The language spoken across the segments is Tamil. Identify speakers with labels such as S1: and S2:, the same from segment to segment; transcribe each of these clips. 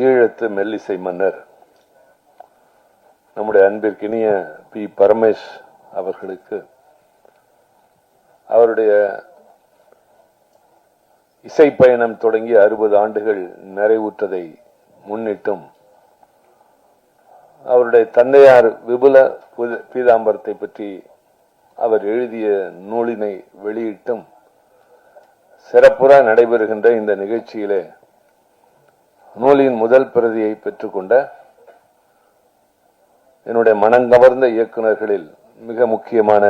S1: ஈழத்து மெல்லிசை மன்னர் நம்முடைய அன்பிற்கினிய பி. பரமேஷ் அவர்களுக்கு அவருடைய இசை பயணம் தொடங்கி அறுபது ஆண்டுகள் நிறைவுற்றதை முன்னிட்டும் அவருடைய தந்தையார் விபுல பீதாம்பரத்தை பற்றி அவர் எழுதிய நூலினை வெளியிட்டும் சிறப்புற நடைபெறுகின்ற இந்த நிகழ்ச்சியிலே நூலின் முதல் பிரதியை பெற்றுக்கொண்ட என்னுடைய மனங்கவர்ந்த இயக்குநர்களில் மிக முக்கியமான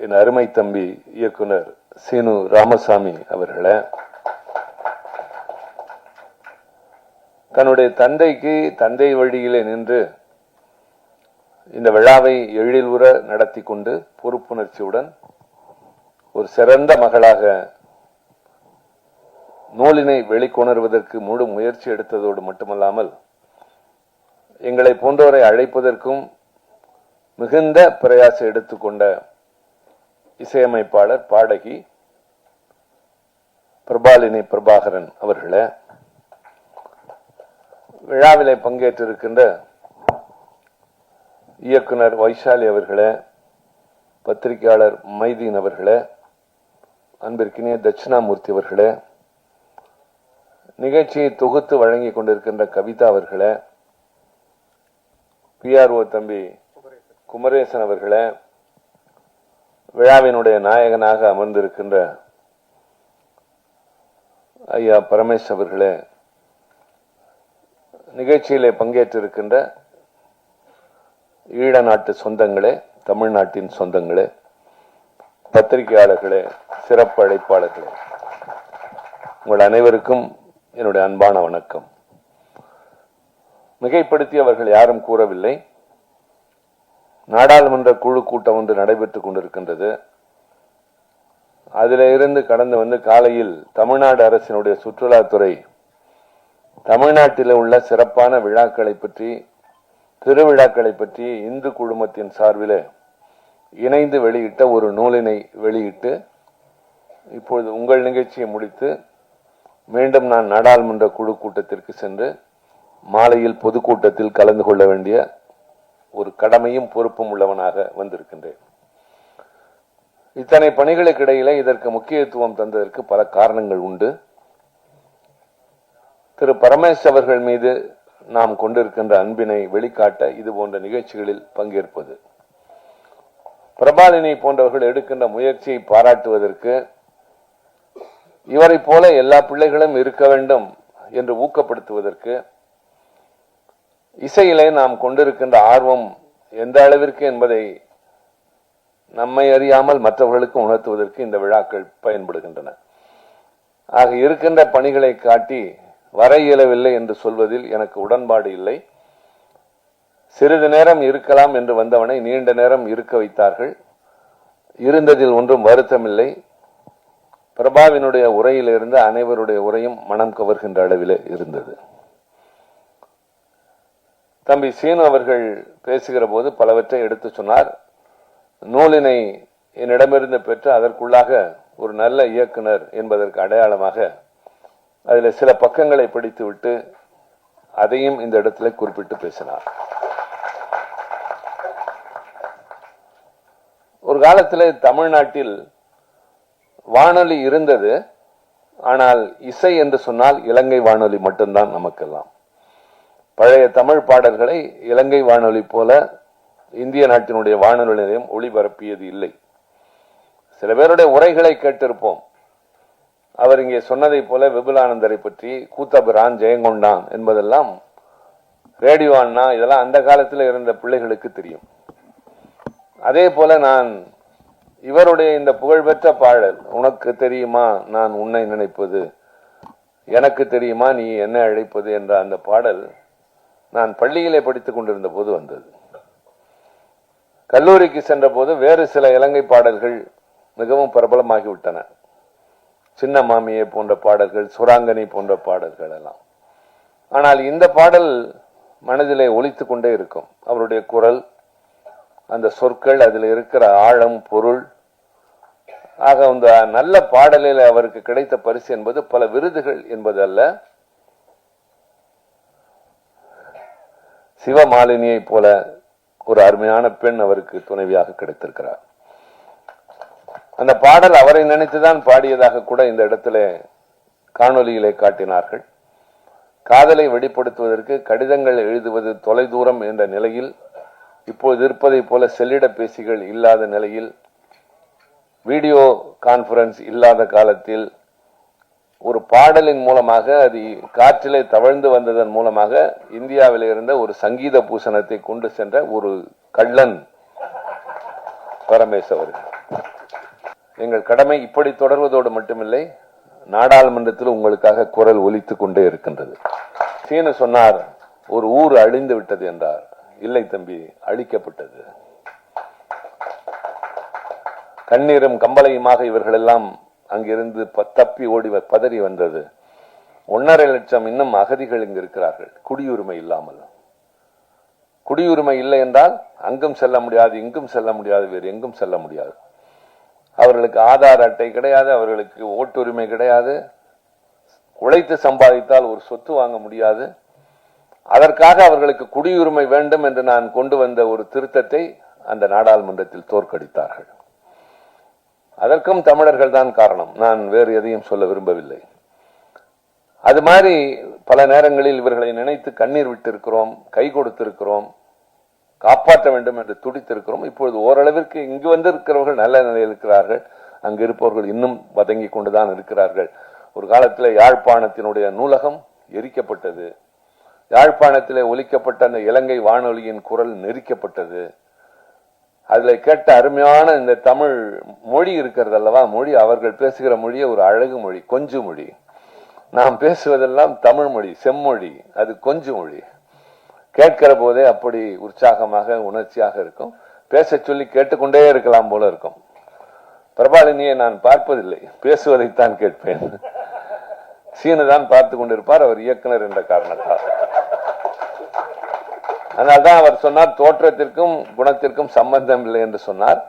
S1: என் அருமை தம்பி இயக்குனர் சீனு ராமசாமி அவர்களை. தன்னுடைய தந்தைக்கு தந்தை வழியிலே நின்று இந்த விழாவை எழிலுற நடத்தி கொண்டு பொறுப்புணர்ச்சியுடன் ஒரு சிறந்த மகளாக நூலினை வெளிக்கொணர்வதற்கு முழு முயற்சி எடுத்ததோடு மட்டுமல்லாமல் எங்களை போன்றவரை அழைப்பதற்கும் மிகுந்த பிரயாசம் எடுத்துக்கொண்ட இசையமைப்பாளர் பாடகி பிரபாலினி பிரபாகரன் அவர்களே விழாவிலே பங்கேற்றிருக்கின்ற இயக்குனர் வைஷாலி அவர்களே பத்திரிகையாளர் மைதீன் அவர்களே அன்பிற்கினிய தட்சிணாமூர்த்தி அவர்களே நிகழ்ச்சியை தொகுத்து வழங்கி கொண்டிருக்கின்ற கவிதா அவர்களே பிஆர்ஓ தம்பி குமரேசன் அவர்களை விழாவினுடைய நாயகனாக அமர்ந்திருக்கின்ற ஐயா பரமேஷ் அவர்களே நிகழ்ச்சியிலே பங்கேற்றிருக்கின்ற ஈழ நாட்டு சொந்தங்களே தமிழ்நாட்டின் சொந்தங்களே பத்திரிகையாளர்களே சிறப்பு அழைப்பாளர்களே உங்கள் அனைவருக்கும் என்னுடைய அன்பான வணக்கம். மிகைப்படுத்தி அவர்கள் யாரும் கூறவில்லை. நாடாளுமன்ற குழு கூட்டம் ஒன்று நடைபெற்றுக் கொண்டிருக்கின்றது. அதிலிருந்து கடந்து வந்து காலையில் தமிழ்நாடு அரசினுடைய சுற்றுலாத்துறை தமிழ்நாட்டில் உள்ள சிறப்பான விழாக்களை பற்றி திருவிழாக்களை பற்றி இந்து குழுமத்தின் சார்பில் இணைந்து வெளியிட்ட ஒரு நூலினை வெளியிட்டு இப்பொழுது உங்கள் நிகழ்ச்சியை முடித்து மீண்டும் நான் நாடாளுமன்ற குழு கூட்டத்திற்கு சென்று மாலையில் பொதுக்கூட்டத்தில் கலந்து கொள்ள வேண்டிய ஒரு கடமையும் பொறுப்பும் உள்ளவனாக வந்திருக்கின்றேன். இத்தனை பணிகளுக்கிடையிலே இதற்கு முக்கியத்துவம் தந்ததற்கு பல காரணங்கள் உண்டு. திரு பரமேஷ் அவர்கள் மீது நாம் கொண்டிருக்கின்ற அன்பினை வெளிக்காட்ட இது போன்ற நிகழ்ச்சிகளில் பங்கேற்பது. பிரபாலினி போன்றவர்கள் எடுக்கின்ற முயற்சியை பாராட்டுவதற்கு இவரைப் போல எல்லா பிள்ளைகளும் இருக்க வேண்டும் என்று ஊக்கப்படுத்துவதற்கு இசையிலே நாம் கொண்டிருக்கின்ற ஆர்வம் எந்த அளவிற்கு என்பதை நம்மை அறியாமல் மற்றவர்களுக்கு உணர்த்துவதற்கு இந்த விழாக்கள் பயன்படுகின்றன. ஆக இருக்கின்ற பணிகளை காட்டி வர இயலவில்லை என்று சொல்வதில் எனக்கு உடன்பாடு இல்லை. சிறிது நேரம் இருக்கலாம் என்று வந்தவனை நீண்ட நேரம் இருக்க வைத்தார்கள். இருந்ததில் ஒன்றும் வருத்தமில்லை. பிரபாவினுடைய உரையிலிருந்து அனைவருடைய உரையும் மனம் கவர்கின்ற அளவில் இருந்தது. தம்பி சீனு அவர்கள் பேசுகிற போது பலவற்றை எடுத்து சொன்னார். நூலினை என்னிடமிருந்து பெற்று அதற்குள்ளாக ஒரு நல்ல இயக்குனர் என்பதற்கு அடையாளமாக அதில் சில பக்கங்களை படித்துவிட்டு அதையும் இந்த இடத்துல குறிப்பிட்டு பேசினார். ஒரு காலத்தில் தமிழ்நாட்டில் வானொலி இருந்தது. ஆனால் இசை என்று சொன்னால் இலங்கை வானொலி மட்டும்தான் நமக்கெல்லாம். பழைய தமிழ் பாடல்களை இலங்கை வானொலி போல இந்திய நாட்டினுடைய வானொலி நிலையம் ஒளிபரப்பியது இல்லை. சில பேருடைய உரைகளை கேட்டிருப்போம். அவர் இங்கே சொன்னதைப் போல விபுலானந்தரை பற்றி கூத்தபிரான் ஜெயங்கொண்டான் என்பதெல்லாம் ரேடியோ அண்ணா இதெல்லாம் அந்த காலத்தில் இருந்த பிள்ளைகளுக்கு தெரியும். அதே போல நான் இவருடைய இந்த புகழ்பெற்ற பாடல் உனக்கு தெரியுமா நான் உன்னை நினைப்பது? எனக்கு தெரியுமா நீ என்ன அழைப்பது? என்ற அந்த பாடல் நான் பள்ளியிலே படித்துக் கொண்டிருந்த போது வந்தது. கல்லூரிக்கு சென்ற போது வேறு சில இலங்கை பாடல்கள் மிகவும் பிரபலமாகிவிட்டன. சின்ன மாமியை போன்ற பாடல்கள் சுராங்கனி போன்ற பாடல்கள் எல்லாம். ஆனால் இந்த பாடல் மனதிலே ஒழித்து கொண்டே இருக்கும். அவருடைய குரல் அந்த சொற்கள் அதில் இருக்கிற ஆழம் பொருள் ஆக அந்த நல்ல பாடலில் அவருக்கு கிடைத்த பரிசு என்பது பல விருதுகள் என்பது அல்ல சிவமாலினியை போல ஒரு அருமையான பெண் அவருக்கு துணைவியாக கிடைத்திருக்கிறார். அந்த பாடல் அவரை நினைத்துதான் பாடியதாக கூட இந்த இடத்துல காணொலியிலே காட்டினார்கள். காதலை வெளிப்படுத்துவதற்கு கடிதங்கள் எழுதுவது தொலைதூரம் என்ற நிலையில் இப்போது இருப்பதைப் போல செல்லிட பேசிகள் இல்லாத நிலையில் வீடியோ கான்பரன்ஸ் இல்லாத காலத்தில் ஒரு பாடலின் மூலமாக அது காற்றிலே தவழ்ந்து வந்ததன் மூலமாக இந்தியாவில் இருந்த ஒரு சங்கீத பூசணத்தை கொண்டு சென்ற ஒரு கள்ளன் பரமேஸ் அவர்கள். எங்கள் கடமை இப்படி தொடர்வதோடு மட்டுமில்லை நாடாளுமன்றத்தில் உங்களுக்காக குரல் ஒலித்துக் கொண்டே இருக்கின்றது. சீனு சொன்னார் ஒரு ஊர் அழிந்து விட்டது என்றார். இல்லை தம்பி அழிக்கப்பட்டது. கண்ணீரும் கம்பளையுமாக இவர்கள் எல்லாம் அங்கிருந்து ப- தப்பி ஓடி வ- பதறி வந்தது. ஒன்னரை லட்சம் இன்னும் அகதிகள் இங்கு இருக்கிறார்கள். குடியுரிமை இல்லாமல். குடியுரிமை இல்லை என்றால் அங்கும் செல்ல முடியாது இங்கும் செல்ல முடியாது வேறு எங்கும் செல்ல முடியாது. அவர்களுக்கு ஆதார் அட்டை கிடையாது அவர்களுக்கு ஓட்டுரிமை கிடையாது. உழைத்து சம்பாதித்தால் ஒரு சொத்து வாங்க முடியாது. அதற்காக அவர்களுக்கு குடியுரிமை வேண்டும் என்று நான் கொண்டு வந்த ஒரு திருத்தத்தை அந்த நாடாளுமன்றத்தில் தோற்கடித்தார்கள். அதற்கும் தமிழர்கள் தான் காரணம். நான் வேறு எதையும் சொல்ல விரும்பவில்லை. அது மாதிரி பல நேரங்களில் இவர்களை நினைத்து கண்ணீர் விட்டிருக்கிறோம் கை கொடுத்திருக்கிறோம் காப்பாற்ற வேண்டும் என்று துடித்திருக்கிறோம். இப்பொழுது ஓரளவிற்கு இங்கு வந்திருக்கிறவர்கள் நல்ல நிலையில் இருக்கிறார்கள். அங்கு இருப்பவர்கள் இன்னும் வதங்கி கொண்டுதான் இருக்கிறார்கள். ஒரு காலத்தில் யாழ்ப்பாணத்தினுடைய நூலகம் எரிக்கப்பட்டது. யாழ்ப்பாணத்திலே ஒலிக்கப்பட்ட அந்த இலங்கை வானொலியின் குரல் நெரிக்கப்பட்டது. அதுல கேட்ட அருமையான இந்த தமிழ் மொழி இருக்கிறது அல்லவா? மொழி அவர்கள் பேசுகிற மொழியே ஒரு அழகு மொழி கொஞ்சு மொழி. நாம் பேசுவதெல்லாம் தமிழ் மொழி செம்மொழி அது கொஞ்சு மொழி. கேட்கிற போதே அப்படி உற்சாகமாக உணர்ச்சியாக இருக்கும். பேச சொல்லி கேட்டுக்கொண்டே இருக்கலாம் போல இருக்கும். பிரபாலினியை நான் பார்ப்பதில்லை. பேசுவதைத்தான் கேட்பேன். சீனு தான் பார்த்து கொண்டிருப்பார் அவர் இயக்குனர் என்ற காரணத்தால். அதனால்தான் அவர் சொன்னார் தோற்றத்திற்கும் குணத்திற்கும் சம்பந்தம் இல்லை என்று சொன்னார்.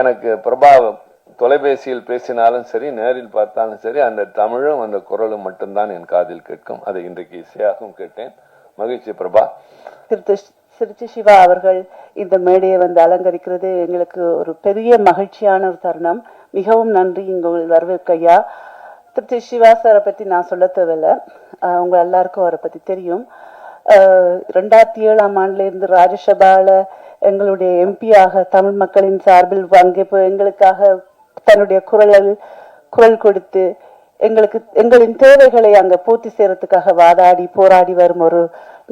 S1: எனக்கு பிரபா தொலைபேசியில் பேசினாலும் சரி நேரில் பார்த்தாலும் சரி அந்த தமிழும் அந்த குரலும் மட்டும்தான் என் காதில் கேட்கும். அதை இன்றைக்கு இசையாகவும் கேட்டேன். மகிழ்ச்சி பிரபா.
S2: திரு திருச்சி சிவா அவர்கள் இந்த மேடையை வந்து அலங்கரிக்கிறது எங்களுக்கு ஒரு பெரிய மகிழ்ச்சியான ஒரு தருணம். மிகவும் நன்றி இங்கு வரவேற்கையா ஐயா. திருச்சி சிவா சாரை பற்றி நான் சொல்ல தேவையில்லை. உங்கள் உங்க எல்லாருக்கும் அவரை பற்றி தெரியும். ரெண்டாயிரத்தி ஏழாம் ஆண்டுல இருந்து ராஜ்யசபால எங்களுடைய எம்பியாக தமிழ் மக்களின் சார்பில் அங்கே எங்களுக்காக தன்னுடைய குரல்கள் குரல் கொடுத்து எங்களுக்கு எங்களின் தேவைகளை அங்க பூர்த்தி செய்யறதுக்காக வாதாடி போராடி வரும் ஒரு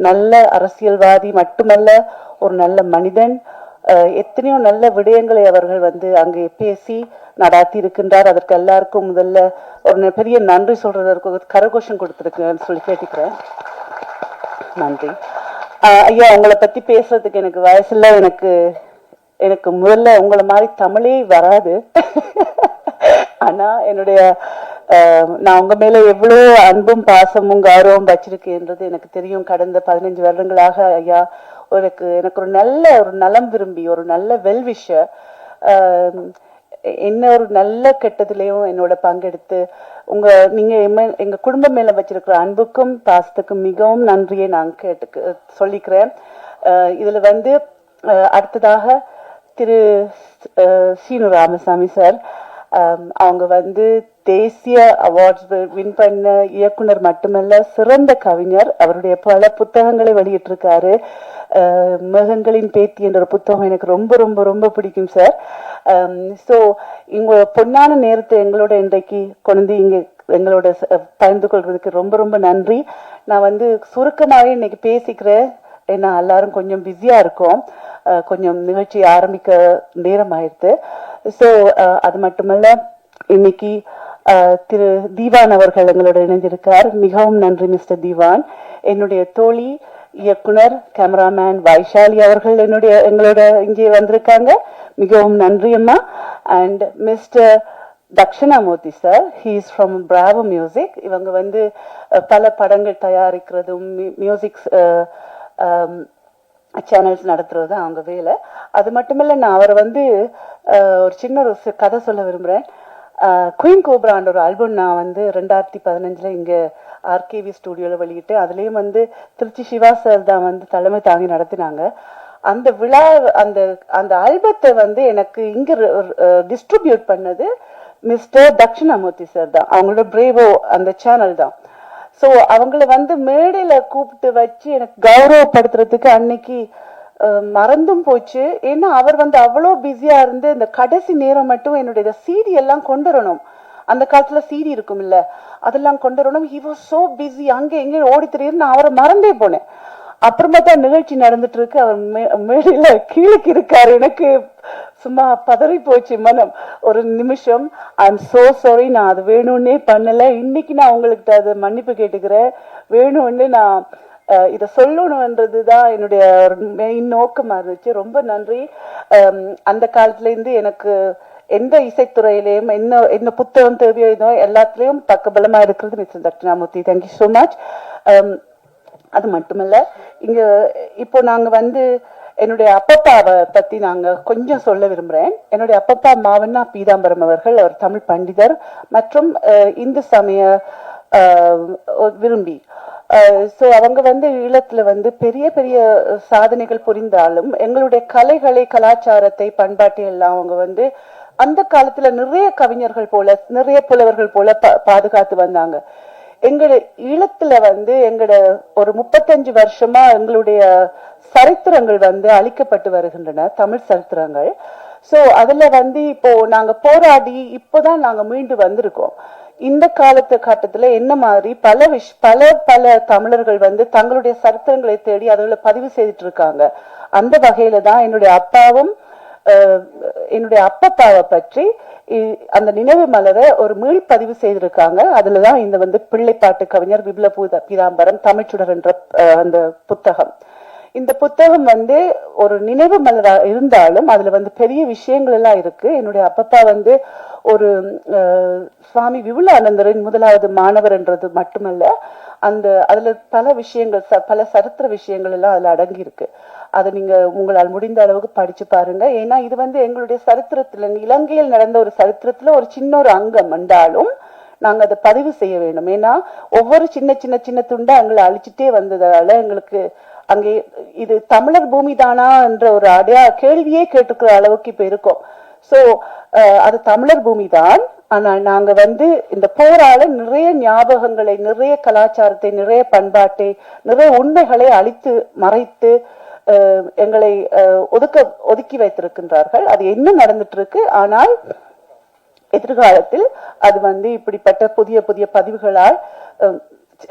S2: நல்ல அரசியல்வாதி மட்டுமல்ல ஒரு நல்ல மனிதன். எத்தனையோ நல்ல விடயங்களை அவர்கள் வந்து அங்கே பேசி நடாத்தி இருக்கின்றார். அதற்கு எல்லாருக்கும் முதல்ல ஒரு பெரிய நன்றி சொல்றதற்கு கரகோஷம் கொடுத்துருக்குன்னு சொல்லி கேட்டுக்கிறேன். நன்றி. ஐயா உங்களை பத்தி பேசுறதுக்கு எனக்கு வயசுல எனக்கு எனக்கு முதல்ல உங்களை மாதிரி தமிழே வராது. ஆனா என்னுடைய நான் உங்க மேல எவ்வளவு அன்பும் பாசமும் கௌரவம் வச்சிருக்கேன்றது எனக்கு தெரியும். கடந்த பதினஞ்சு வருடங்களாக ஐயா எனக்கு எனக்கு ஒரு நல்ல ஒரு நலம் விரும்பி ஒரு நல்ல வெல்விஷ என்ன ஒரு நல்ல கெட்டதுலயும் என்னோட பங்கெடுத்து உங்க நீங்க எம்ம- எங்க குடும்பம் மேல வச்சிருக்கிற அன்புக்கும் பாசத்துக்கும் மிகவும் நன்றியை நான் கேட்டு சொல்லிக்கிறேன். அஹ் இதுல வந்து அஹ் அடுத்ததாக திரு சீனு ராமசாமி சார் அவங்க வந்து தேசிய அவார்ட்ஸ் வின் பண்ண இயக்குனர் மட்டுமல்ல சிறந்த கவிஞர். அவருடைய பல புத்தகங்களை வெளியிட்டிருக்காரு. மிருகங்களின் பேத்தி என்ற புத்தகம் எனக்கு ரொம்ப ரொம்ப ரொம்ப பிடிக்கும் சார் ஸோ இங்க பொன்னான நேரத்தை எங்களோட இன்றைக்கு கொண்டு இங்கே எங்களோட பகிர்ந்து கொள்வதற்கு ரொம்ப ரொம்ப நன்றி. நான் வந்து சுருக்கமாகவே இன்னைக்கு பேசிக்கிறேன். ஏன்னா எல்லாரும் கொஞ்சம் பிஸியா இருக்கோம். அஹ் கொஞ்சம் நிகழ்ச்சி ஆரம்பிக்க நேரம் ஆயிடுது ஸோ அது மட்டுமல்ல இன்னைக்கு அஹ், திரு தீவான் அவர்கள் எங்களோட இணைஞ்சிருக்கார் மிகவும் நன்றி மிஸ்டர் தீவான். என்னுடைய தோழி இயக்குனர் கேமராமேன் வைஷாலி அவர்கள் என்னுடைய எங்களோட இங்கே வந்திருக்காங்க. மிகவும் நன்றி அம்மா. And mister Dakshinamurthy sir he's from Bravo music இவங்க வந்து பல படங்கள் தயாரிக்கிறதும் மியூசிக் சேனல்ஸ் நடத்துறது தான் அவங்க வேலை. அது மட்டுமில்ல நான் அவரை வந்து ஒரு சின்ன ஒரு கதை சொல்ல விரும்புகிறேன் குயின் கோப்ரான்ற ஒரு ஆல்பம் நான் வந்து ரெண்டாயிரத்தி பதினஞ்சில் இங்கே ஆர்கேவி ஸ்டூடியோவில் வெளியிட்டு அதுலேயும் வந்து திருச்சி சிவா சார் தான் வந்து தலைமை தாங்கி நடத்தினாங்க. அந்த விழா அந்த அந்த ஆல்பத்தை வந்து எனக்கு இங்கே டிஸ்ட்ரிபியூட் பண்ணது மிஸ்டர் தட்சிணாமூர்த்தி சார் தான். அவங்களோட பிரேவோ அந்த சேனல் தான். ஸோ அவங்கள வந்து மேடையில் கூப்பிட்டு வச்சு எனக்கு கௌரவப்படுத்துறதுக்கு அன்னைக்கு மறந்தும் போச்சு. ஏன்னா அவர் வந்து அவ்வளோ பிஸியாக இருந்து இந்த கடைசி நேரம் மட்டும் என்னுடைய சீடி எல்லாம் கொண்டு வரணும். அந்த காலத்துல சீடி இருக்கும் இல்ல அதெல்லாம் கொண்டு வரணும் ஹி வாஸ் சோ பிஸி அங்க எங்க ஓடி தெரியுது நான் அவரை மறந்தே போனேன். அப்புறமா தான் நிகழ்ச்சி நடந்துட்டு இருக்கு அவர் மே- மேடையில கீழே இருக்காரு எனக்கு சும்மா பதறி போச்சு மனம். ஒரு நிமிஷம் ஐம் சோ சாரி நான் அது வேணும்னே பண்ணல இன்னைக்கு நான் உங்கள்கிட்ட அது மன்னிப்பு கேட்டுக்கிறேன் வேணும்னு நான் இதை சொல்லணுன்றது தான் என்னுடைய மெயின் நோக்கமாக இருந்துச்சு. ரொம்ப நன்றி. அந்த காலத்துல இருந்து எனக்கு எந்த இசைத்துறையிலையும் என்ன என்ன புத்தகம் தேவையோ இதோ எல்லாத்துலயும் பக்கபலமா இருக்கிறது mister Dakshinamurthy. Thank you so much அது மட்டுமல்ல இங்க இப்போ நாங்க வந்து என்னுடைய அப்பப்பாவை பத்தி நாங்க கொஞ்சம் சொல்ல விரும்புறேன். என்னுடைய அப்பப்பா மாவண்ணா பீதாம்பரம் அவர்கள் அவர் தமிழ் பண்டிதர் மற்றும் அஹ், இந்து சமய விரும்பி. ஸோ அவங்க வந்து ஈழத்துல வந்து பெரிய பெரிய சாதனைகள் புரிந்தாலும் எங்களுடைய கலைகளை கலாச்சாரத்தை பண்பாட்டை எல்லாம் அவங்க வந்து அந்த காலத்துல நிறைய கவிஞர்கள் போல நிறைய புலவர்கள் போல பாதுகாத்து வந்தாங்க. எங்களோட ஈழத்துல வந்து எங்களோட ஒரு முப்பத்தஞ்சு வருஷமா எங்களுடைய சரித்திரங்கள் வந்து அழிக்கப்பட்டு வருகின்றன தமிழ் சரித்திரங்கள். சோ அதுல வந்து இப்போ நாங்க போராடி இப்போதான் நாங்க மீண்டு வந்திருக்கோம். இந்த காலத்து கட்டத்துல என்ன மாதிரி பல விஷ் பல பல தமிழர்கள் வந்து தங்களுடைய சரித்திரங்களை தேடி அதில் பதிவு செய்துட்டு இருக்காங்க. அந்த வகையில தான் என்னுடைய அப்பாவும் என்னுடைய அப்பப்பாவை பற்றி அந்த நினைவு மலரை ஒரு மீள்பதிவு செய்திருக்காங்க. அதுலதான் இந்த வந்து பிள்ளைப்பாட்டு கவிஞர் விப்லபூத பீதாம்பரம் தமிழ்ச்சுடர் என்ற அந்த புத்தகம். இந்த புத்தகம் வந்து ஒரு நினைவு மலரா இருந்தாலும் அதுல வந்து பெரிய விஷயங்கள் எல்லாம் இருக்கு. என்னுடைய அப்பப்பா வந்து ஒரு சுவாமி விபுலானந்தரின் முதலாவது மாணவர்ன்றது மட்டுமல்ல அந்த அதுல பல விஷயங்கள் ச- பல சரித்திர விஷயங்கள் எல்லாம் அதுல அடங்கி இருக்கு அதை நீங்க உங்களால் முடிந்த அளவுக்கு படிச்சு பாருங்க. ஏன்னா இது வந்து எங்களுடைய சரித்திரத்துல இலங்கையில் நடந்த ஒரு சரித்திரத்துல ஒரு சின்ன ஒரு அங்கம் வந்தாலும் நாங்க அதை பதிவு செய்ய வேண்டும். ஏன்னா ஒவ்வொரு சின்ன சின்ன சின்ன துண்டா எங்களை அழிச்சிட்டே வந்ததால எங்களுக்கு அங்கே இது தமிழர் பூமி தானா என்ற ஒரு அடையா கேள்வியே கேட்டுக்கிற அளவுக்கு இப்ப இருக்கோம். சோ அது தமிழர் பூமி தான் ஆனால் நாங்க வந்து இந்த போரால நிறைய ஞாபகங்களை நிறைய கலாச்சாரத்தை நிறைய பண்பாட்டை நிறைய உண்மைகளை அழித்து மறைத்து அஹ், எங்களை அஹ், ஒதுக்க ஒதுக்கி வைத்திருக்கின்றார்கள். அது என்ன நடந்துட்டு இருக்கு ஆனால் எதிர்காலத்தில் அது வந்து இப்படிப்பட்ட புதிய புதிய பதிவுகளால்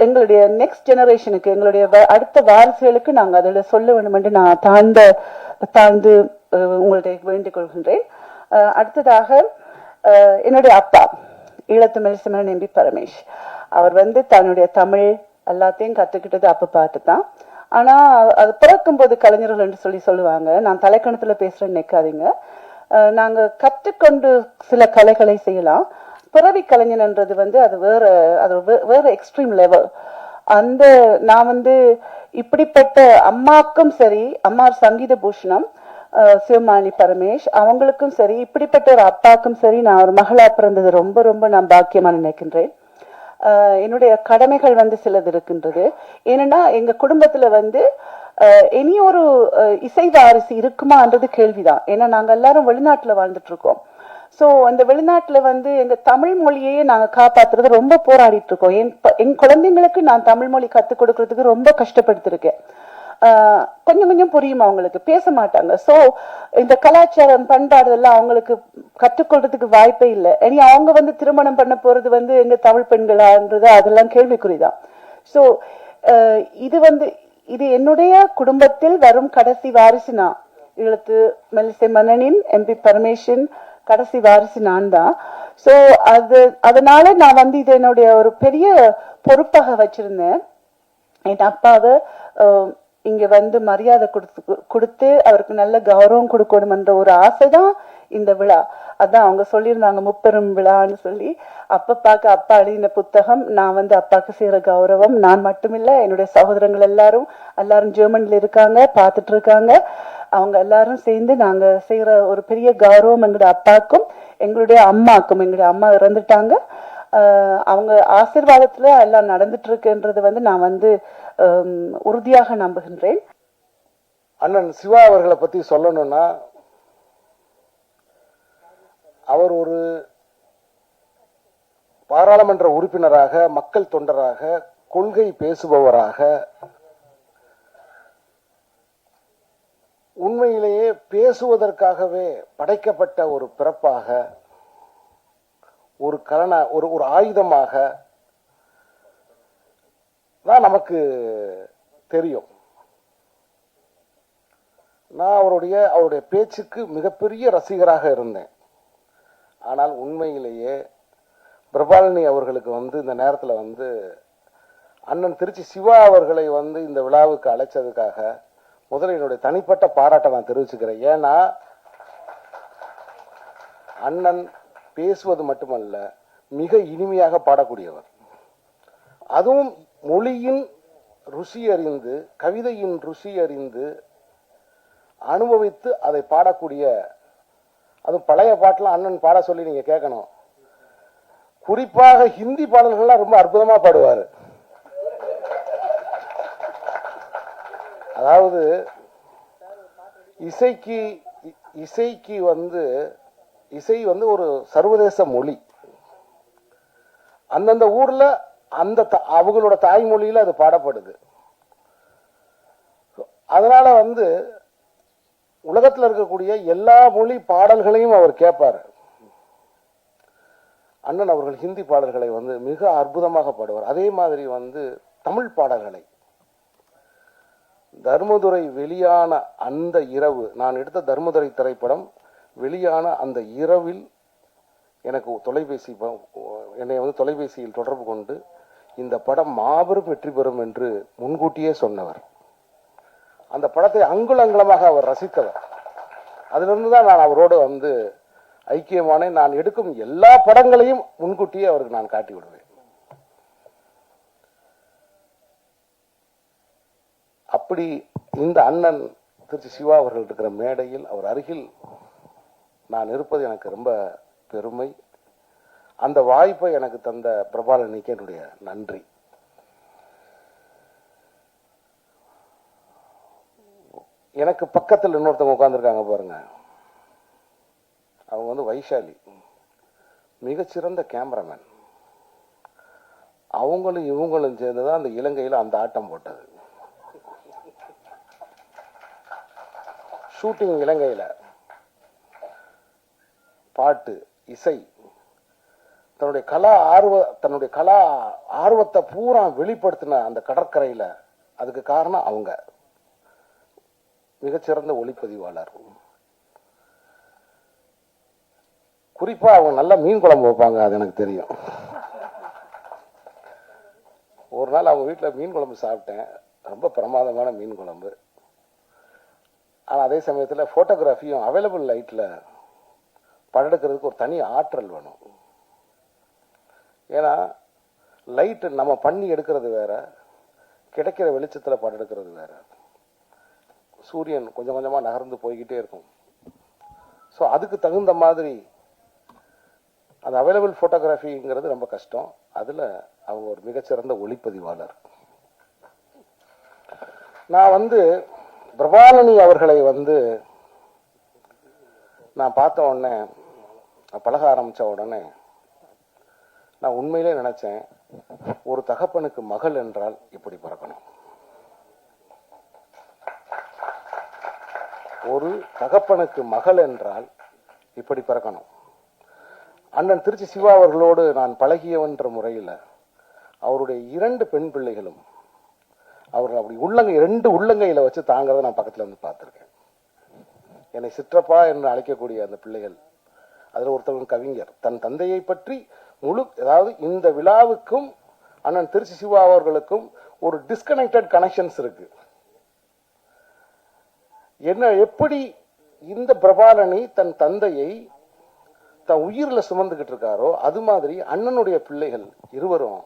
S2: எங்களுடைய நெக்ஸ்ட் ஜெனரேஷனுக்கு எங்களுடைய அடுத்த வாரிசுகளுக்கு நாங்கள் அதில் சொல்ல வேண்டும் என்று நான் தாழ்ந்த தாழ்ந்து உங்களுடைய வேண்டிக் கொள்கின்றேன். அடுத்ததாக என்னுடைய அப்பா ஈழத்தமிழ் சிமரன் எம்பி பரமேஷ். அவர் வந்து தன்னுடைய தமிழ் எல்லாத்தையும் கத்துக்கிட்டது அப்ப பார்த்து தான். ஆனா அது பிறக்கும்போது கலைஞர்கள் என்று சொல்லி சொல்லுவாங்க. நான் தலைக்கணத்துல பேசுகிறேன்னு நினைக்காதீங்க. அஹ் நாங்க கற்றுக்கொண்டு சில கலைகளை செய்யலாம். பிறவி கலைஞன்ன்றது வந்து அது வேற அது வே- வேற எக்ஸ்ட்ரீம் லெவல் அந்த நான் வந்து இப்படிப்பட்ட அம்மாக்கும் சரி அம்மா சங்கீத பூஷணம் சிவமானி பரமேஷ் அவங்களுக்கும் சரி இப்படிப்பட்ட ஒரு அப்பாக்கும் சரி நான் ஒரு மகளா பிறந்தது ரொம்ப ரொம்ப நான் பாக்கியமா நினைக்கின்றேன். என்னுடைய கடமைகள் வந்து சிலது இருக்கின்றது. ஏன்னா எங்க குடும்பத்துல வந்து இனி ஒரு இசை வாரிசு இருக்குமான்றது கேள்விதான். ஏன்னா நாங்க எல்லாரும் வெளிநாட்டுல வாழ்ந்துட்டு இருக்கோம். சோ அந்த வெளிநாட்டுல வந்து எங்க தமிழ் மொழியையே நாங்க காப்பாத்துறது ரொம்ப போராடிட்டு இருக்கோம் என் ப- என் குழந்தைங்களுக்கு நான் தமிழ் மொழி கற்றுக் கொடுக்கறதுக்கு ரொம்ப கஷ்டப்படுத்திருக்கேன் ஆஹ் கொஞ்சம் கொஞ்சம் புரியும் அவங்களுக்கு பேச மாட்டாங்க. சோ இந்த கலாச்சாரம் பண்பாடு எல்லாம் அவங்களுக்கு கற்றுக்கொள்றதுக்கு வாய்ப்பே இல்லை. இனி அவங்க வந்து திருமணம் பண்ண போறது வந்து எங்க தமிழ் பெண்களான்றது அதெல்லாம் கேள்விக்குறிதான். சோ இது வந்து இது என்னுடைய குடும்பத்தில் வரும் கடைசி வாரிசு நான். இழுத்து மெல்லிசை மன்னனின் எம்பி பரமேஷன் கடைசி வாரிசு நான் தான். சோ அது அதனால நான் வந்து இது என்னுடைய ஒரு பெரிய பொறுப்பாக வச்சிருந்தேன். என் அப்பாவை இங்க வந்து மரியாதை கொடுத்து கொடுத்து அவருக்கு நல்ல கௌரவம் கொடுக்கணும்ன்ற ஒரு ஆசைதான் இந்த விழா. அதான் அவங்க சொல்லியிருந்தாங்க முப்பெரும் விழான்னு சொல்லி. அப்பப்பாக்கு அப்பா எழுதின புத்தகம் நான் வந்து அப்பாக்கு செய்யற கௌரவம் நான் மட்டுமில்ல என்னுடைய சகோதரங்கள் எல்லாரும் எல்லாரும் ஜெர்மன்ல இருக்காங்க பார்த்துட்டு இருக்காங்க. அவங்க எல்லாரும் சேர்ந்து நாங்க செய்யற ஒரு பெரிய கௌரவம் எங்களுடைய அப்பாக்கும் எங்களுடைய அம்மாக்கும் எங்களுடைய அம்மா இறந்துட்டாங்க. அவங்க ஆசிர்வாதத்தில் எல்லாம் நடந்துட்டு இருக்குன்றது வந்து நான் வந்து உறுதியாக நம்புகின்றேன்.
S3: அண்ணன் சிவா அவர்களை பற்றி சொல்லணும்னா அவர் ஒரு பாராளுமன்ற உறுப்பினராக மக்கள் தொண்டராக கொள்கை பேசுபவராக உண்மையிலேயே பேசுவதற்காகவே படைக்கப்பட்ட ஒரு பிறப்பாக ஒரு கலன ஒரு ஒரு ஆயுதமாக தான் நமக்கு தெரியும். நான் அவருடைய அவருடைய பேச்சுக்கு மிகப்பெரிய ரசிகராக இருந்தேன். ஆனால் உண்மையிலேயே பிரபாலினி அவர்களுக்கு வந்து இந்த நேரத்தில் வந்து அண்ணன் திருச்சி சிவா அவர்களை வந்து இந்த விழாவுக்கு அழைச்சதுக்காக முதல்ல என்னுடைய தனிப்பட்ட பாராட்டை நான் தெரிவிச்சுக்கிறேன். ஏன்னா அண்ணன் பேசுவது மட்டுமல்ல மிக இனிமையாக பாடக்கூடியவர். அதுவும் மொழியின் ருசி அறிந்து கவிதையின் ருசி அறிந்து அனுபவித்து அதை பாடக்கூடிய அதுவும் பழைய பாட்டெலாம் அண்ணன் பாட சொல்லி நீங்கள் கேட்கணும். குறிப்பாக ஹிந்தி பாடல்கள்லாம் ரொம்ப அற்புதமாக பாடுவார். அதாவது இசைக்கு இ- இசைக்கு வந்து இசை வந்து ஒரு சர்வதேச மொழி. அந்தந்த ஊர்ல அந்த அவங்களோட தாய்மொழியில அது பாடப்படுது. அதனால வந்து உலகத்துல இருக்கக்கூடிய எல்லா மொழி பாடல்களையும் அவர் கேட்பாரு அண்ணன் அவர்கள் ஹிந்தி பாடல்களை வந்து மிக அற்புதமாக பாடுவார். அதே மாதிரி வந்து தமிழ் பாடல்களை. தர்மதுரை வெளியான அந்த இரவு நான் எடுத்த தர்மதுரை திரைப்படம் வெளியான அந்த இரவில் எனக்கு தொலைபேசி என்னை வந்து தொலைபேசியில் தொடர்பு கொண்டு இந்த படம் மாபெரும் வெற்றி பெறும் என்று முன்கூட்டியே சொன்னவர். அந்த படத்தை அங்குல அங்குலமாக அவர் ரசித்தவர். அதிலிருந்து தான் நான் அவரோடு வந்து ஐக்கியமான நான் எடுக்கும் எல்லா படங்களையும் முன்கூட்டியே அவருக்கு நான் காட்டி விடுவேன் அப்படி இந்த அண்ணன் திருச்சி சிவா அவர்கள் இருக்கிற மேடையில் அவர் அருகில் நான் இருப்பது எனக்கு ரொம்ப பெருமை. அந்த வாய்ப்பை எனக்கு தந்த பிரபாலனுக்கு என்னுடைய நன்றி. எனக்கு பக்கத்தில் இன்னொருத்தவங்க உட்காந்துருக்காங்க பாருங்க. அவங்க வந்து வைஷாலி. மிகச்சிறந்த கேமராமேன். அவங்களும் இவங்களும் சேர்ந்து தான் அந்த இலங்கையில் அந்த ஆட்டம் போட்டது. ஷூட்டிங் இலங்கையில். பாட்டு இசை. தன்னுடைய கலா ஆர்வ தன்னுடைய கலா ஆர்வத்தை பூரா வெளிப்படுத்தின அந்த கடற்கரையில் அதுக்கு காரணம் அவங்க. மிகச்சிறந்த ஒளிப்பதிவாளர். குறிப்பாக அவங்க நல்லா மீன் குழம்பு வைப்பாங்க அது எனக்கு தெரியும். ஒரு நாள் அவங்க வீட்டில் மீன் குழம்பு சாப்பிட்டேன். ரொம்ப பிரமாதமான மீன் குழம்பு. ஆனால் அதே சமயத்தில் ஃபோட்டோகிராஃபியும் அவைலபிள் லைட்டில் படம் எடுக்கிறதுக்கு ஒரு தனி ஆற்றல் வேணும். ஏன்னா லைட்டு நம்ம பண்ணி எடுக்கிறது வேற கிடைக்கிற வெளிச்சத்தில் படம் எடுக்கிறது வேற. சூரியன் கொஞ்சம் கொஞ்சமாக நகர்ந்து போய்கிட்டே இருக்கும். ஸோ அதுக்கு தகுந்த மாதிரி அந்த அவைலபிள் ஃபோட்டோகிராஃபிங்கிறது ரொம்ப கஷ்டம். அதில் அவங்க ஒரு மிகச்சிறந்த ஒளிப்பதிவாளர். நான் வந்து பிரபாலனி அவர்களை வந்து நான் பார்த்த உடனே நான் பழக ஆரம்பிச்ச உடனே நான் உண்மையிலே நினைச்சேன் ஒரு தகப்பனுக்கு மகள் என்றால் இப்படி பிறக்கணும்? ஒரு தகப்பனுக்கு மகள் என்றால் இப்படி பிறக்கணும். அண்ணன் திருச்சி சிவா அவர்களோடு நான் பழகியவன்ற முறையில் அவருடைய இரண்டு பெண் பிள்ளைகளும் அவர்கள் அப்படி உள்ளங்கை ரெண்டு உள்ளங்கையில வச்சு தாங்கிறத நான் பக்கத்துல இருந்து பார்த்திருக்கேன். என்னை சிற்றப்பா என்று அழைக்கக்கூடிய அந்த பிள்ளைகள் அதுல ஒருத்தவன் கவிஞர். தன் தந்தையை பற்றி முழு அதாவது இந்த விழாவுக்கும் அண்ணன் திருச்சி சிவா அவர்களுக்கும் ஒரு டிஸ்கனெக்டட் கனெக்ஷன்ஸ் இருக்கு. என்ன எப்படி இந்த பிரபாலனி தன் தந்தையை தன் உயிர்ல சுமந்துகிட்டு இருக்காரோ அது மாதிரி அண்ணனுடைய பிள்ளைகள் இருவரும்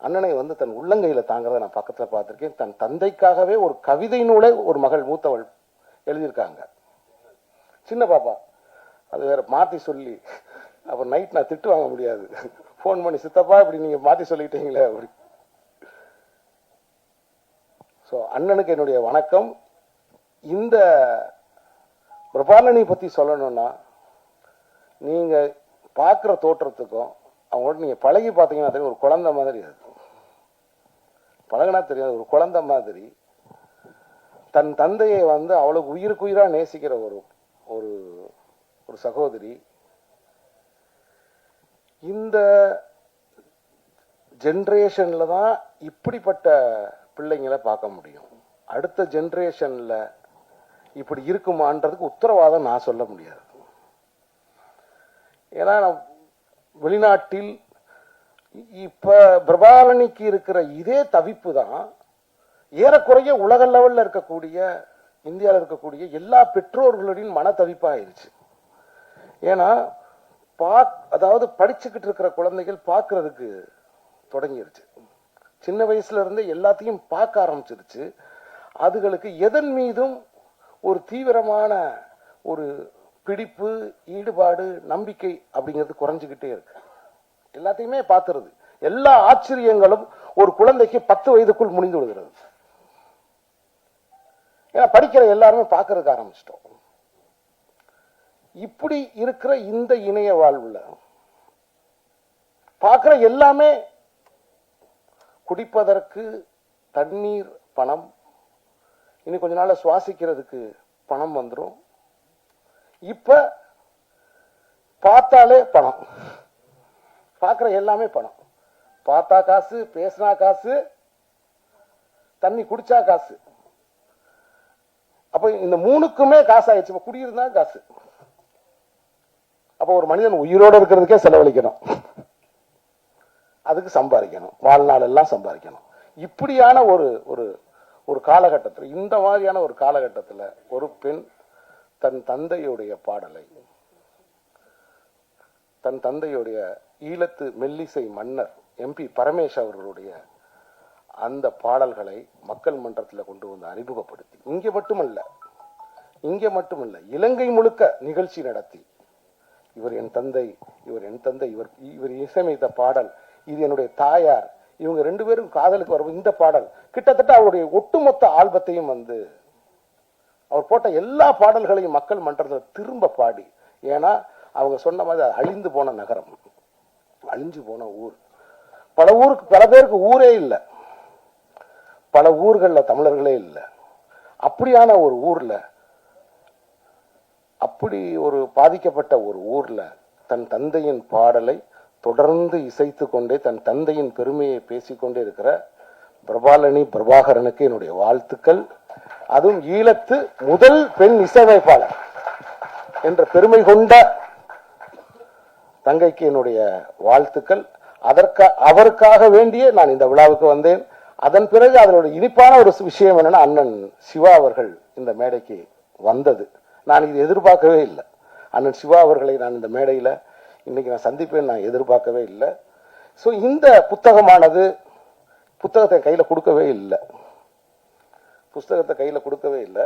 S3: அண்ணனை வந்து தன் உள்ளங்கையில தாங்கிறத நான் பக்கத்துல பார்த்திருக்கேன். தன் தந்தைக்காகவே ஒரு கவிதை நூலை ஒரு மகள் மூத்தவள் எழுதியிருக்காங்க. சின்ன பாப்பா அது வேற மாற்றி சொல்லி. அப்புறம் நைட் நான் திட்டு வாங்க முடியாது. ஃபோன் பண்ணி சித்தப்பா இப்படி நீங்கள் மாற்றி சொல்லிட்டீங்களே அப்படி. ஸோ அண்ணனுக்கு என்னுடைய வணக்கம். இந்த பிரபாலனை பற்றி சொல்லணும்னா நீங்கள் பார்க்குற தோற்றத்துக்கும் அவங்களோட நீங்கள் பழகி பார்த்தீங்கன்னா தெரியும் ஒரு குழந்தை மாதிரி அது. பழகினா தெரியாது ஒரு குழந்தை மாதிரி. தன் தந்தையை வந்து அவ்வளவு உயிருக்குயிராக நேசிக்கிற ஒரு ஒரு ஒரு சகோதரி இந்த ஜென்ரேஷன்ல தான் இப்படிப்பட்ட பிள்ளைங்களை பார்க்க முடியும். அடுத்த ஜென்ரேஷன்ல இப்படி இருக்குமான்றதுக்கு உத்தரவாதம் நான் சொல்ல முடியாது. ஏன்னா வெளிநாட்டில் இப்போ பிரபாலனிக்கு இருக்கிற இதே தவிப்பு தான் ஏறக்குறைய உலக லெவல்ல இருக்கக்கூடிய இந்தியாவில் இருக்கக்கூடிய எல்லா பெற்றோர்களுடையும் மன தவிப்பாயிருச்சு. ஏன்னா பாக் அதாவது படிச்சுக்கிட்டு இருக்கிற குழந்தைகள் பார்க்கறதுக்கு தொடங்கிருச்சு. சின்ன வயசுல இருந்தே எல்லாத்தையும் பார்க்க ஆரம்பிச்சிருச்சு. அதுகளுக்கு எதன் மீதும் ஒரு தீவிரமான ஒரு பிடிப்பு ஈடுபாடு நம்பிக்கை அப்படிங்கிறது குறைஞ்சுக்கிட்டே இருக்கு. எல்லாத்தையுமே பார்த்துருது. எல்லா ஆச்சரியங்களும் ஒரு குழந்தைக்கு பத்து வயதுக்குள் முடிந்து விடுகிறது. ஏன்னா படிக்கிற எல்லாருமே பார்க்கறதுக்கு ஆரம்பிச்சிட்டோம். இப்படி இருக்கிற இந்த இணைய வாழ்வுல பார்க்குற எல்லாமே குடிப்பதற்கு தண்ணீர் பணம். இனி கொஞ்ச நாள் சுவாசிக்கிறதுக்கு பணம் வந்துடும் இப்ப பார்த்தாலே பணம். பார்க்குற எல்லாமே பணம். பார்த்தா காசு பேசினா காசு தண்ணி குடிச்சா காசு. அப்ப இந்த மூணுக்குமே காசு ஆயிடுச்சு குடியிருந்தா காசு. அப்போ ஒரு மனிதன் உயிரோடு இருக்கிறதுக்கே செலவழிக்கணும். அதுக்கு சம்பாதிக்கணும். வாழ்நாள் எல்லாம் சம்பாதிக்கணும். இப்படியான ஒரு ஒரு ஒரு காலகட்டத்தில் இந்த மாதிரியான ஒரு காலகட்டத்தில் ஒரு பெண் தன் தந்தையுடைய பாடலை தன் தந்தையுடைய ஈழத்து மெல்லிசை மன்னர் எம்பி பரமேஷ் அவர்களுடைய அந்த பாடல்களை மக்கள் மன்றத்தில் கொண்டு வந்து அறிமுகப்படுத்தி இங்கே மட்டுமல்ல இங்கே மட்டுமல்ல இலங்கை முழுக்க நிகழ்ச்சி நடத்தி இவர் என் தந்தை இவர் என் தந்தை இவர் இவர் இசையமைத்த பாடல் இது என்னுடைய தாயார். இவங்க ரெண்டு பேரும் காதலுக்கு வரும் இந்த பாடல் கிட்டத்தட்ட அவருடைய ஒட்டுமொத்த ஆல்பத்தையும் வந்து அவர் போட்ட எல்லா பாடல்களையும் மக்கள் மன்றத்தில் திரும்ப பாடி. ஏன்னா அவங்க சொன்ன மாதிரி அது அழிந்து போன நகரம். அழிஞ்சு போன ஊர். பல ஊருக்கு பல பேருக்கு ஊரே இல்லை. பல ஊர்களில் தமிழர்களே இல்லை. அப்படியான ஒரு ஊர்ல அப்படி ஒரு பாதிக்கப்பட்ட ஒரு ஊரில் தன் தந்தையின் பாடலை தொடர்ந்து இசைத்து கொண்டே தன் தந்தையின் பெருமையை பேசிக்கொண்டே இருக்கிற பிரபாலனி பிரபாகரனுக்கு என்னுடைய வாழ்த்துக்கள். அதுவும் ஈழத்து முதல் பெண் இசையமைப்பாளர் என்ற பெருமை கொண்ட தங்கைக்கு என்னுடைய வாழ்த்துக்கள். அதற்கா அவருக்காக வேண்டியே நான் இந்த விழாவுக்கு வந்தேன். அதன் பிறகு அதனுடைய இனிப்பான ஒரு விஷயம் என்னன்னா அண்ணன் சிவா அவர்கள் இந்த மேடைக்கு வந்தது. நான் இது எதிர்பார்க்கவே இல்லை. அண்ணன் சிவா அவர்களை நான் இந்த மேடையில இன்னைக்கு நான் சந்திப்பேன் நான் எதிர்பார்க்கவே இல்லை. ஸோ இந்த புத்தகமானது புத்தகத்தை கையில கொடுக்கவே இல்லை. புஸ்தகத்தை கையில கொடுக்கவே இல்லை.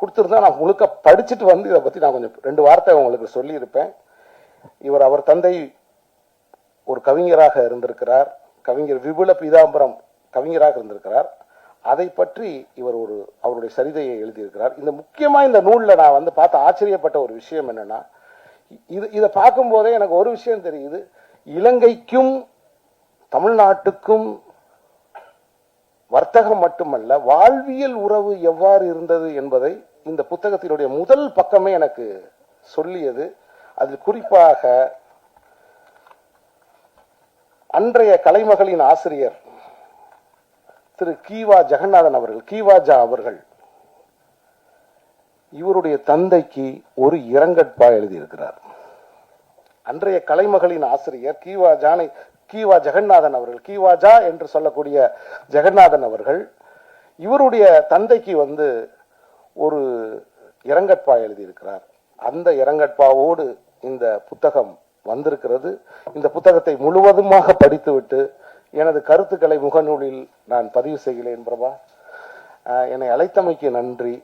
S3: கொடுத்துருந்தா நான் முழுக்க படிச்சுட்டு வந்து இதை பத்தி நான் கொஞ்சம் ரெண்டு வார்த்தை உங்களுக்கு சொல்லியிருப்பேன். இவர் அவர் தந்தை ஒரு கவிஞராக இருந்திருக்கிறார். கவிஞர் விபுல பீதாம்பரம் கவிஞராக இருந்திருக்கிறார். அதை பற்றி இவர் ஒரு அவருடைய சரிதையை எழுதியிருக்கிறார். இந்த முக்கியமா இந்த நூல்ல நான் வந்து பார்த்து ஆச்சரியப்பட்ட ஒரு விஷயம் என்னன்னா இது இதை பார்க்கும்போதே எனக்கு ஒரு விஷயம் தெரியுது. இலங்கைக்கும் தமிழ்நாட்டுக்கும் வர்த்தகம் மட்டுமல்ல வாழ்வியல் உறவு எவ்வாறு இருந்தது என்பதை இந்த புத்தகத்தினுடைய முதல் பக்கமே எனக்கு சொல்லியது. அதில் குறிப்பாக அன்றைய கலைமகளின் ஆசிரியர் திரு கீவா ஜெகநாதன் அவர்கள் கீவாஜா அவர்கள் இவருடைய தந்தைக்கு ஒரு இரங்கற்பா எழுதியிருக்கிறார். அன்றைய கலைமகளின் ஆசிரியர் கீவா ஜானை கீவா ஜெகநாதன் அவர்கள் கீவாஜா என்று சொல்லக்கூடிய ஜெகநாதன் அவர்கள் இவருடைய தந்தைக்கு வந்து ஒரு இரங்கற்பா எழுதியிருக்கிறார். அந்த இரங்கற்பாவோடு இந்த புத்தகம் வந்திருக்கிறது. இந்த புத்தகத்தை முழுவதுமாக படித்துவிட்டு எனது கருத்துக்களை முகநூலில் நான் பதிவு செய்கிறேன் பிரபா. என்னை அழைத்தமைக்கு நன்றி.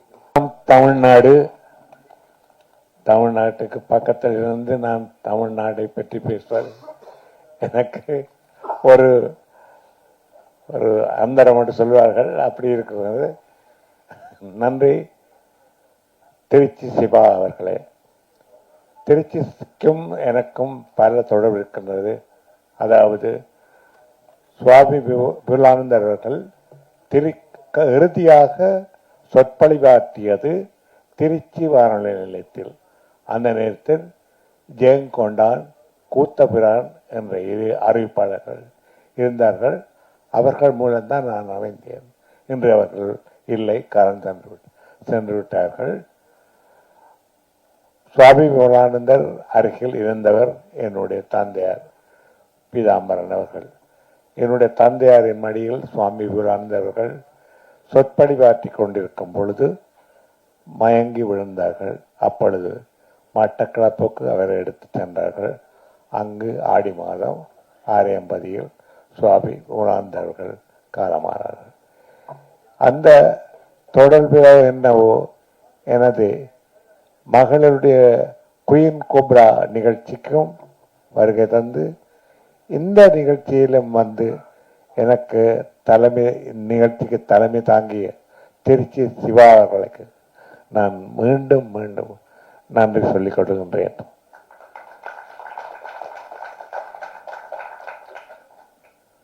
S4: தமிழ்நாடு தமிழ்நாட்டுக்கு பக்கத்தில் இருந்து நான் தமிழ்நாட்டை பற்றி பேசுவது எனக்கு ஒரு ஒரு அந்தரம் என்று சொல்வார்கள். அப்படி இருக்கிறது. நன்றி. திருச்சி சிவா அவர்களே. திருச்சிக்கும் எனக்கும் பல தொடர்பு இருக்கின்றது. அதாவது சுவாமி வி- விபுலானந்தர் அவர்கள் திரு க- இறுதியாக சொற்பொழிவாற்றியது திருச்சி வானொலி நிலையத்தில். அந்த நேரத்தில் ஜெயங்கொண்டான் கூத்தபிரான் என்ற இரு அறிவிப்பாளர்கள் இருந்தார்கள். அவர்கள் மூலம்தான் நான் அமைந்தேன். இன்று அவர்கள் இல்லை கரண் சென்று சென்று விட்டார்கள். சுவாமி விமலானந்தர் அருகில் இருந்தவர் என்னுடைய தந்தையார் பீதாம்பரன் அவர்கள். என்னுடைய தந்தையாரின் மடியில் சுவாமி விவரானந்தவர்கள் சொற்படி சொற்படிவாற்றி கொண்டிருக்கும் பொழுது மயங்கி விழுந்தார்கள். அப்பொழுது மட்டக்களப்புக்கு அவரை எடுத்து சென்றார்கள். அங்கு ஆடி மாதம் ஆரியம்பதியில் சுவாமி விமலானந்தர் காலமாறார்கள் காலமானார்கள். அந்த தொடர்பில் என்னவோ எனது மகளிருடைய குயின் கோப்ரா நிகழ்ச்சிக்கும் வருகை தந்து இந்த நிகழ்ச்சியிலும் வந்து எனக்கு தலைமை நிகழ்ச்சிக்கு தலைமை தாங்கிய திருச்சி சிவா அவர்களுக்கு நான் மீண்டும் மீண்டும் நன்றி சொல்லிக் கொடுக்கின்றேன்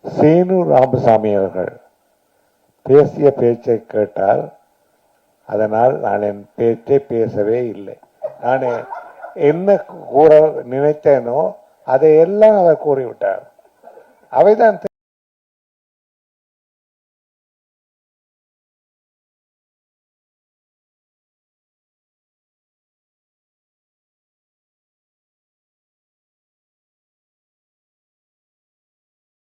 S4: சீனு ராமசாமி அவர்கள் பேசிய பேச்சை கேட்டால் அதனால் நான் என் பேச்சை பேசவே இல்லை. நான் என்ன கூற நினைத்தேனோ அதை எல்லாம் அவர் கூறிவிட்டார். அவைதான்